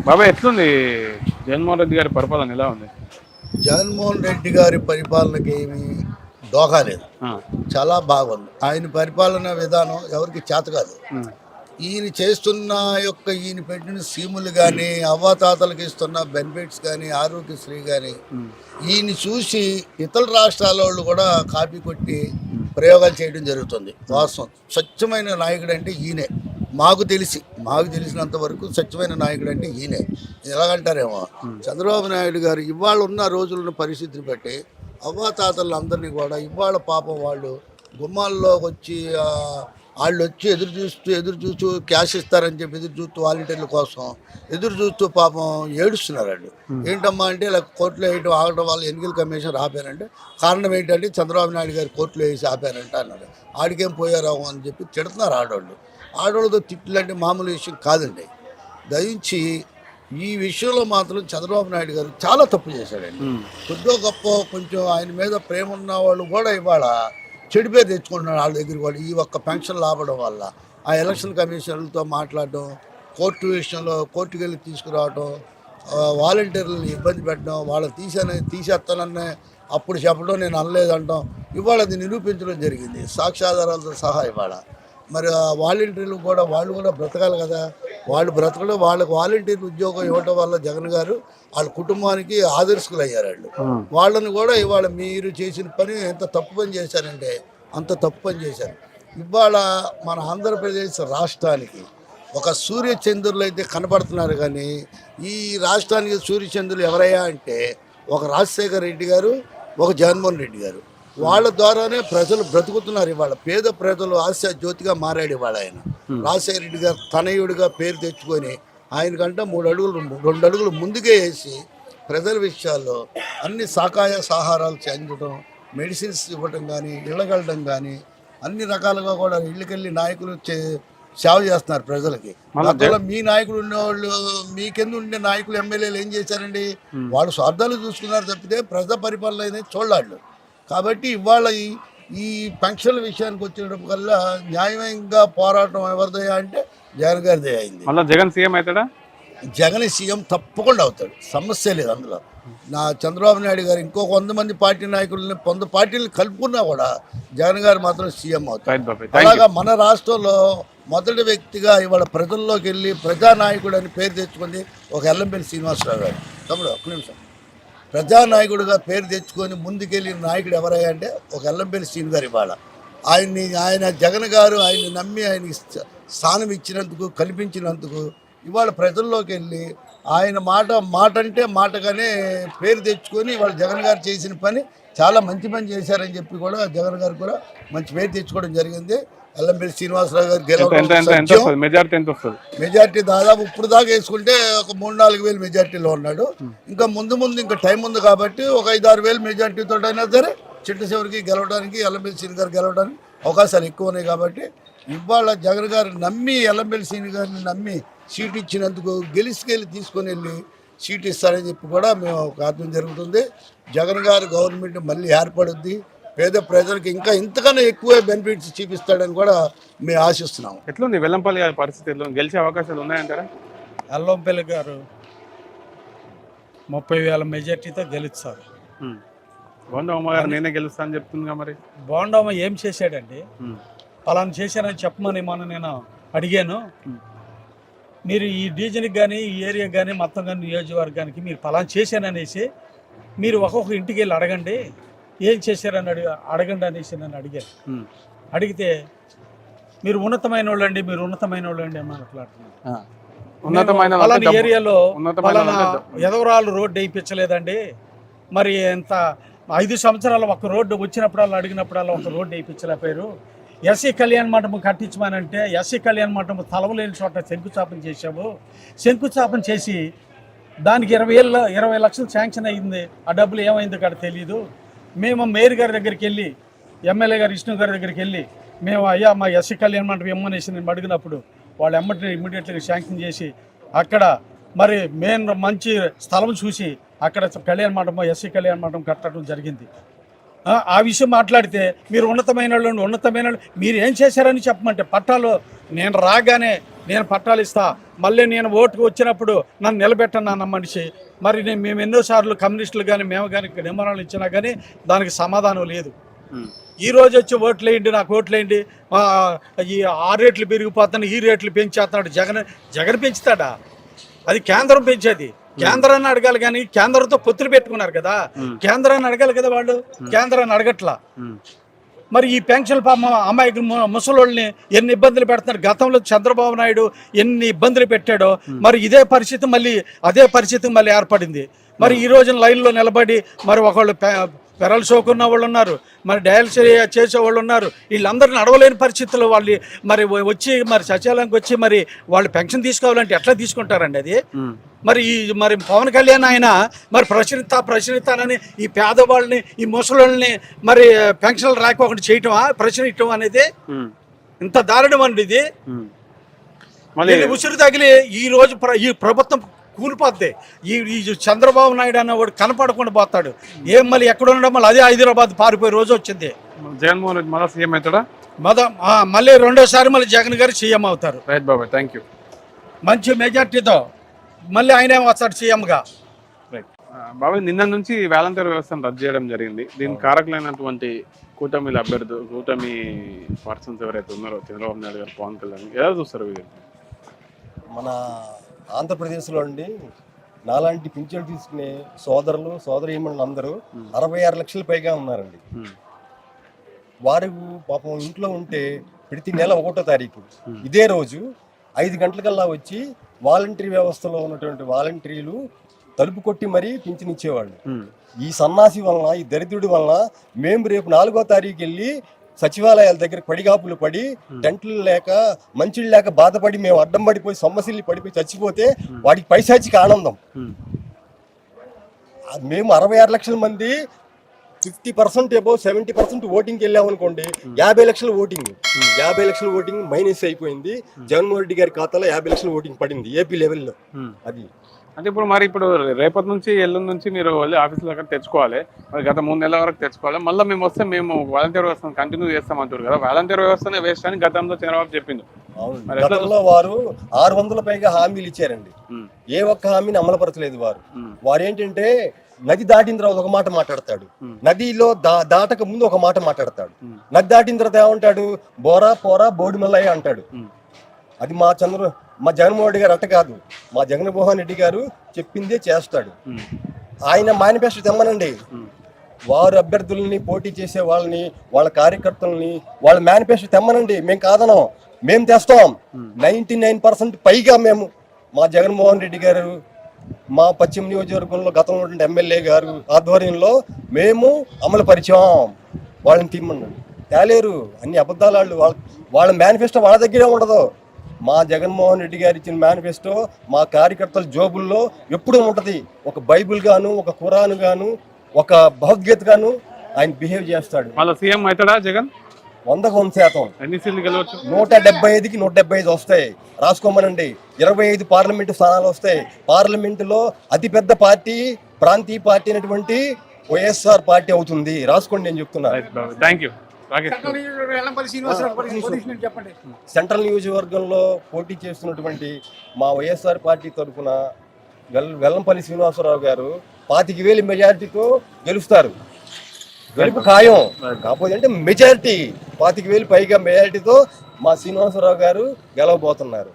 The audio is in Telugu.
బాబాయ్ ఎట్లుంది? జగన్మోహన్ రెడ్డి గారి పరిపాలన ఎలా ఉంది? జగన్మోహన్ రెడ్డి గారి పరిపాలనకి ఏమి డోకా లేదు. చాలా బాగుంది. ఆయన పరిపాలన విధానం ఎవరికి చేత కాదు. ఈయన చేస్తున్న యొక్క ఈయన పెట్టిన స్కీములు కానీ అవ్వాతాతలకు ఇస్తున్న బెనిఫిట్స్ కానీ ఆరోగ్యశ్రీ కానీ ఈయన చూసి ఇతర రాష్ట్రాల వాళ్ళు కూడా కాపీ కొట్టి ప్రయోగాలు చేయడం జరుగుతుంది. వాస్తవం. స్వచ్ఛమైన నాయకుడు అంటే ఈయనే. మాకు తెలిసి మాకు తెలిసినంత వరకు స్వచ్ఛమైన నాయకుడు అంటే ఈయనే. ఎలాగంటారేమో? చంద్రబాబు నాయుడు గారు ఇవాళ ఉన్న రోజులను పరిస్థితిని బట్టి అవ్వాతాతలు అందరినీ కూడా ఇవాళ పాపం వాళ్ళు గుమ్మాల్లోకి వచ్చి వాళ్ళు వచ్చి ఎదురు చూస్తూ ఎదురు చూస్తూ క్యాష్ ఇస్తారని చెప్పి ఎదురు చూస్తూ వాలంటీర్ల కోసం ఎదురు చూస్తూ పాపం ఏడుస్తున్నారు వాళ్ళు ఏంటమ్మా అంటే ఇలా కోర్టులో వేయటం ఆగటం వల్ల ఎన్నికల కమిషన్ ఆపారంటే కారణం ఏంటంటే చంద్రబాబు నాయుడు గారు కోర్టులో వేసి ఆపారంట అన్నారు. ఆడికేం పోయారావు అని చెప్పి తిడుతున్నారు ఆడవాళ్ళు ఆడవాళ్ళతో తిట్లు అంటే మామూలు విషయం కాదండి. దయించి ఈ విషయంలో మాత్రం చంద్రబాబు నాయుడు గారు చాలా తప్పు చేశాడండి ఉమ్, కొద్దో గొప్ప కొంచెం ఆయన మీద ప్రేమ ఉన్న వాళ్ళు కూడా ఇవాళ చెడు పేరు తెచ్చుకుంటున్నారు వాళ్ళ దగ్గర కూడా ఈ ఒక్క పెన్షన్ లాభడం వల్ల ఆ ఎలక్షన్ కమిషన్లతో మాట్లాడడం కోర్టు విషయంలో కోర్టుకు వెళ్ళి తీసుకురావడం వాలంటీర్లను ఇబ్బంది పెట్టడం వాళ్ళని తీసాను తీసేస్తానని అప్పుడు చెప్పడం నేను అనలేదంటాం. ఇవాళ అది నిరూపించడం జరిగింది. సాక్ష్యాధారాలతో సహా ఇవాళ మరి ఆ వాలంటీర్లు కూడా వాళ్ళు కూడా బ్రతకాలి కదా. వాళ్ళు బ్రతకడం వాళ్ళకి వాలంటీర్ ఉద్యోగం ఇవ్వడం వల్ల జగన్ గారు వాళ్ళ కుటుంబానికి ఆదర్శకులు అయ్యారు వాళ్ళు వాళ్ళని కూడా ఇవాళ మీరు చేసిన పని ఎంత తప్పు పని చేశారంటే అంత తప్పు పని చేశారు. ఇవాళ మన ఆంధ్రప్రదేశ్ రాష్ట్రానికి ఒక సూర్యచంద్రులు అయితే కనపడుతున్నారు కానీ ఈ రాష్ట్రానికి సూర్యచంద్రులు ఎవరయ్యా అంటే ఒక రాజశేఖర రెడ్డి గారు ఒక జగన్మోహన్ రెడ్డి గారు. వాళ్ళ ద్వారానే ప్రజలు బ్రతుకుతున్నారు ఇవాళ. పేద ప్రజలు ఆశ జ్యోతిగా మారాడు ఇవాళ ఆయన. రాజశేఖర రెడ్డి గారు తనయుడిగా పేరు తెచ్చుకొని ఆయనకంటే మూడు అడుగులు రెండు అడుగులు ముందుకే వేసి ప్రజల విషయాల్లో అన్ని సాకాయ సాహారాలు చెందడం మెడిసిన్స్ ఇవ్వటం కానీ ఇళ్ళగలడం కానీ అన్ని రకాలుగా కూడా ఇళ్ళకెళ్ళి నాయకులు సేవ చేస్తున్నారు ప్రజలకి. గతంలో మీ నాయకులు ఉన్నవాళ్ళు మీ కింద ఉండే నాయకులు ఎమ్మెల్యేలు ఏం చేశారండి? వాళ్ళు స్వార్థాలు చూసుకున్నారు తప్పితే ప్రజా పరిపాలన అనేది చూడాళ్ళు కాబట్టి ఇవాళ ఈ ఈ పెన్షన్ల విషయానికి వచ్చేటప్పటికల్లా న్యాయంగా పోరాటం ఎవరిదయ్యా అంటే జగన్ గారిదే అయింది. మళ్ళా జగన్ సీఎం అవుతాడా? జగన్ సీఎం తప్పకుండా అవుతాడు. సమస్య లేదు అందులో. నా చంద్రబాబు నాయుడు గారు ఇంకో కొంతమంది పార్టీ నాయకులని కొంత పార్టీలు కలుపుకున్నా కూడా జగన్ గారు మాత్రం సీఎం అవుతారు అలాగా మన రాష్ట్రంలో మొదటి వ్యక్తిగా ఇవాళ ప్రజల్లోకి వెళ్ళి ప్రజానాయకుడు అని పేరు తెచ్చుకుంది ఒక ఎల్లంపల్లి శ్రీనివాసరావు గారు. తమ్ముడు ఒక్క నిమిషం. ప్రజానాయకుడిగా పేరు తెచ్చుకొని ముందుకెళ్ళిన నాయకుడు ఎవరయ్యా అంటే ఒక ఎల్లంపల్లి శ్రీని గారు ఇవాళ. ఆయన్ని ఆయన జగన్ గారు ఆయన్ని నమ్మి ఆయనకి స్థానం ఇచ్చినందుకు కల్పించినందుకు ఇవాళ ప్రజల్లోకి వెళ్ళి ఆయన మాట మాట అంటే మాటగానే పేరు తెచ్చుకొని ఇవాళ జగన్ గారు చేసిన పని చాలా మంచి పని చేశారని చెప్పి కూడా జగన్ గారు కూడా మంచి పేరు తెచ్చుకోవడం జరిగింది. ఎల్లంపల్లి శ్రీనివాసరావు గారు గెలవడం మెజారిటీ ఎంత వస్తుంది? మెజార్టీ దాదాపు ఇప్పుడు దాకా వేసుకుంటే ఒక మూడు నాలుగు వేలు మెజార్టీలో ఉన్నాడు. ఇంకా ముందు ముందు ఇంకా టైం ఉంది కాబట్టి ఒక ఐదు ఆరు వేలు మెజార్టీతో అయినా సరే చిట్ట చివరికి గెలవడానికి ఎల్లంపల్లి సీని గారు గెలవడానికి అవకాశాలు ఎక్కువ ఉన్నాయి కాబట్టి ఇవాళ జగన్ గారు నమ్మి ఎల్లంపల్లి సీని గారిని నమ్మి సీట్ ఇచ్చినందుకు గెలిచికెళ్ళి తీసుకొని వెళ్ళి సీట్ ఇస్తారని చెప్పి కూడా మేము కారణం జరుగుతుంది. జగన్ గారు గవర్నమెంట్ మళ్ళీ ఏర్పడుద్ది. పేద ప్రజలకు ఇంకా ఇంతకన్నా ఎక్కువ బెనిఫిట్స్ చూపిస్తాడని కూడా మేము ఆశిస్తున్నాము. ఎట్లుంది వెల్లంపల్లి గారి పరిస్థితి గెలిచే అవకాశాలు ఉన్నాయంటారా? అల్లంపల్లి గారు ముప్పై వేల మెజార్టీతో గెలుస్తారు. ఉమ్. బోండా ఉమ్మ గారు నేనే గెలుస్తా అని చెప్తుందిగా మరి. బోండమ్మ ఏం చేశాడండి? పలానా చేశానని చెప్పమని మొన్న నేను అడిగాను. మీరు ఈ డివిజన్కి కానీ ఈ ఏరియాకి కానీ మొత్తం కానీ నియోజకవర్గానికి మీరు పలానా చేశాననేసి మీరు ఒక్కొక్క ఇంటికి వెళ్ళి అడగండి. ఏం చేశారని అడిగ అడగండి అనేసి నన్ను అడిగాను ఉమ్. అడిగితే మీరు ఉన్నతమైన వాళ్ళండి మీరు ఉన్నతమైన వాళ్ళండి అని మాట్లాడుతున్నారు. ఏరియాలో. ఎదవరాలు రోడ్డు వేయించలేదండి. మరి ఎంత ఐదు సంవత్సరాలు ఒక రోడ్డు వచ్చినప్పుడల్లా అడిగినప్పుడల్లా ఒక రోడ్డు వేయించలేకపోయారు. ఎస్సీ కళ్యాణ మండపం కట్టించమనంటే ఎస్సీ కళ్యాణ మండపం తలవలేని చోట శంకుస్థాపన చేశాము. శంకుస్థాపన చేసి దానికి ఇరవై ఏళ్ళ ఇరవై లక్షలు శాంక్షన్ అయ్యింది ఆ డబ్బులు ఏమైందో కాడ తెలియదు మేము మేయర్ గారి దగ్గరికి వెళ్ళి ఎమ్మెల్యే గారు విష్ణు గారి దగ్గరికి వెళ్ళి మేము అయ్యా మా ఎస్సీ కళ్యాణ్ మండపం ఇమ్మనేసి నేను అడిగినప్పుడు వాళ్ళు ఎమ్మటిని ఇమ్మీడియట్గా శాంక్షన్ చేసి అక్కడ మరి మెయిన్ మంచి స్థలం చూసి అక్కడ కళ్యాణ మండపం ఎస్సీ కళ్యాణ మండపం కట్టడం జరిగింది. ఆ, విషయం మాట్లాడితే మీరు ఉన్నతమైన వాళ్ళు ఉన్నతమైన వాళ్ళు మీరు ఏం చేశారని చెప్పమంటే పట్టాలు నేను రాగానే నేను పట్టాలు ఇస్తా మళ్ళీ నేను ఓటుకు వచ్చినప్పుడు నన్ను నిలబెట్టను మనిషి. మరి నేను మేము ఎన్నోసార్లు కమ్యూనిస్టులు కానీ మేము కానీ నియమనాలు ఇచ్చినా కానీ దానికి సమాధానం లేదు. ఈ రోజు వచ్చి ఓట్లు వేయండి నాకు ఓట్లు వేయండి ఈ ఆ రేట్లు పెరిగిపోతాను ఈ రేట్లు పెంచేస్తున్నాడు జగన్ జగన్ పెంచుతాడా? అది కేంద్రం పెంచేది. కేంద్రాన్ని అడగాలి కానీ కేంద్రంతో పొత్తులు పెట్టుకున్నారు కదా. కేంద్రాన్ని అడగాలి కదా వాళ్ళు? కేంద్రాన్ని అడగట్లా. మరి ఈ పెన్షన్ పాప అమ్మాయికి ముసలోళ్ళని ఎన్ని ఇబ్బందులు పెడుతున్నారు? గతంలో చంద్రబాబు నాయుడు ఎన్ని ఇబ్బందులు పెట్టాడో మరి ఇదే పరిస్థితి మళ్ళీ అదే పరిస్థితి మళ్ళీ ఏర్పడింది. మరి ఈ రోజున లైన్లో నిలబడి మరి ఒకళ్ళు పెరలు సోకున్న వాళ్ళు ఉన్నారు మరి డయాలసిస్ చేసే వాళ్ళు ఉన్నారు వీళ్ళందరిని నడవలేని పరిస్థితుల్లో వాళ్ళు మరి వచ్చి మరి సచివాలయంకి వచ్చి మరి వాళ్ళు పెన్షన్ తీసుకోవాలంటే ఎట్లా తీసుకుంటారండి అది. మరి ఈ మరి పవన్ కళ్యాణ్ ఆయన మరి ప్రశ్నిస్తా ప్రశ్నిస్తానని ఈ పేదవాళ్ళని ఈ ముసలోళ్ళని మరి పెన్షన్లు రాకపోకుండా చేయటమా ప్రశ్నించడం అనేది. ఇంత దారుణం అండి ఇది. మళ్ళీ ఉసిరు తగిలి ఈ రోజు ఈ ప్రభుత్వం కూలిపోద్ది. ఈ ఈ చంద్రబాబు నాయుడు అన్నవాడు కనపడకుండా పోతాడు. ఏం మళ్ళీ ఎక్కడ ఉండడం మళ్ళీ అదే హైదరాబాద్ పారిపోయే రోజు వచ్చింది. జగన్మోహన్ రెడ్డి మళ్ళీ సీఎం అవుతాడా? మద మళ్ళీ రెండోసారి మళ్ళీ జగన్ గారు సీఎం అవుతారు. రైట్ బాబాయ్ థ్యాంక్ యూ మంచి మెజార్టీతో మళ్ళీ ఆయనే వస్తాడు సీఎంగా. రైట్ బాబాయ్ నిన్న నుంచి వాలంటీర్ వ్యవస్థను రద్దు చేయడం జరిగింది. దీనికి కారకులైనటువంటి కూటమిల అభ్యర్థు కూటమి పర్సన్స్ ఎవరైతే ఉన్నారో చంద్రబాబు నాయుడు గారు పవన్ కళ్యాణ్ ఎలా చూస్తారు వీళ్ళు మన ఆంధ్రప్రదేశ్లో అండి నాలాంటి పింఛన్ తీసుకునే సోదరులు సోదరీమణులు అందరూ అరవై ఆరు లక్షల పైగా ఉన్నారండి. వారు పాపం ఇంట్లో ఉంటే ప్రతి నెల ఒకటో తారీఖు ఇదే రోజు ఐదు గంటలకల్లా వచ్చి వాలంటరీ వ్యవస్థలో ఉన్నటువంటి వాలంటీర్లు తలుపు కొట్టి మరీ పింఛన్ ఇచ్చేవాళ్ళు ఉమ్. ఈ సన్నాసి వలన ఈ దరిద్రుడి వలన మేము రేపు నాలుగో తారీఖు వెళ్ళి సచివాలయాల దగ్గర పడిగాపులు పడి టెంట్లు లేక మంచిళ్ళు లేక బాధపడి మేము అడ్డం పడిపోయి సొమ్మసిల్లి పడిపోయి చచ్చిపోతే వాడికి పైశాచికి ఆనందం. మేము. అరవై ఆరు లక్షల మంది fifty percent above seventy percent ఓటింగ్కి వెళ్ళాం అనుకోండి యాభై లక్షల ఓటింగ్. యాభై లక్షల ఓటింగ్ మైనస్ అయిపోయింది. జగన్మోహన్ రెడ్డి గారి ఖాతాలో యాభై లక్షల ఓటింగ్ పడింది ఏపీ లెవెల్లో. అది అంటే ఇప్పుడు మరి ఇప్పుడు రేపటి నుంచి ఎల్లుండి నుంచి మీరు వెళ్ళి ఆఫీస్ దగ్గర తెచ్చుకోవాలి. మరి గత మూడు నెలల వరకు తెచ్చుకోవాలి. మళ్ళీ మేము వస్తే మేము వాలంటీర్ వ్యవస్థను కంటిన్యూ చేస్తామంటారు కదా. వాలంటీర్ వ్యవస్థనే వేస్ట్ అని గతంలో చంద్రబాబు చెప్పిండు. అవును. మరి ఎట్లా గతంలో వారు ఆరు వందల పైగా హామీలు ఇచ్చారండి. ఏ ఒక్క హామీని అమలుపరచలేదు వారు. వారు ఏంటంటే నది దాటిన తర్వాత ఒక మాట మాట్లాడతాడు. నదిలో దా దాటక ముందు ఒక మాట మాట్లాడతాడు. నది దాటిన తర్వాత ఏమంటాడు? బోరా పోరా బోడిమల్లయ్య అంటాడు. అది మా చంద్ర మా జగన్మోహన్ రెడ్డి గారు అట్ట కాదు. మా జగన్మోహన్ రెడ్డి గారు చెప్పిందే చేస్తాడు. ఆయన మేనిఫెస్టో తెమ్మనండి. వారు అభ్యర్థుల్ని పోటీ చేసే వాళ్ళని వాళ్ళ కార్యకర్తల్ని వాళ్ళ మేనిఫెస్టో తెమ్మనండి. మేము కాదనం. మేము తెస్తాం. నైంటీ నైన్ పర్సెంట్ పైగా మేము మా జగన్మోహన్ రెడ్డి గారు మా పశ్చిమ నియోజకవర్గంలో గతంలో ఉన్నటువంటి ఎమ్మెల్యే గారు ఆధ్వర్యంలో మేము అమలు పరిచాం. వాళ్ళని తీమ్మన్నాడు తేలేరు. అన్ని అబద్ధాలు వాళ్ళు వాళ్ళ వాళ్ళ మేనిఫెస్టో వాళ్ళ దగ్గరే ఉండదు. మా జగన్మోహన్ రెడ్డి గారు ఇచ్చిన మేనిఫెస్టో మా కార్యకర్తల జోబుల్లో ఎప్పుడూ ఉంటుంది. ఒక బైబిల్ గాను ఒక ఖురాన్ గాను ఒక భగవద్గీత గాను ఆయన బిహేవ్ చేస్తాడు. మళ్ళీ సీఎం అవుతాడా జగన్? వందకు వంద శాతం ఎన్ని సీట్లు గెలవచ్చు? నూట డెబ్బై ఐదుకి నూట డెబ్బై ఐదు వస్తాయి. రాసుకోమనండి. ఇరవై ఐదు పార్లమెంటు స్థానాలు వస్తాయి. పార్లమెంటులో అతిపెద్ద పార్టీ ప్రాంతీయ పార్టీ అయినటువంటి వైఎస్ఆర్ పార్టీ అవుతుంది. రాసుకోండి నేను చెప్తున్నా. రైట్ బాబాయ్ థ్యాంక్ యూ చెప్పండి. సెంట్రల్ నియోజకవర్గంలో పోటీ చేస్తున్నటువంటి మా వైఎస్ఆర్ పార్టీ తరఫున వెల్ వెల్లంపల్లి శ్రీనివాసరావు గారు పాతిక వేలు మెజారిటీతో గెలుస్తారు. గెలుపు ఖాయం. కాకపోతే అంటే మెజారిటీ పాతిక వేలు పైగా మెజారిటీతో మా శ్రీనివాసరావు గారు గెలవబోతున్నారు.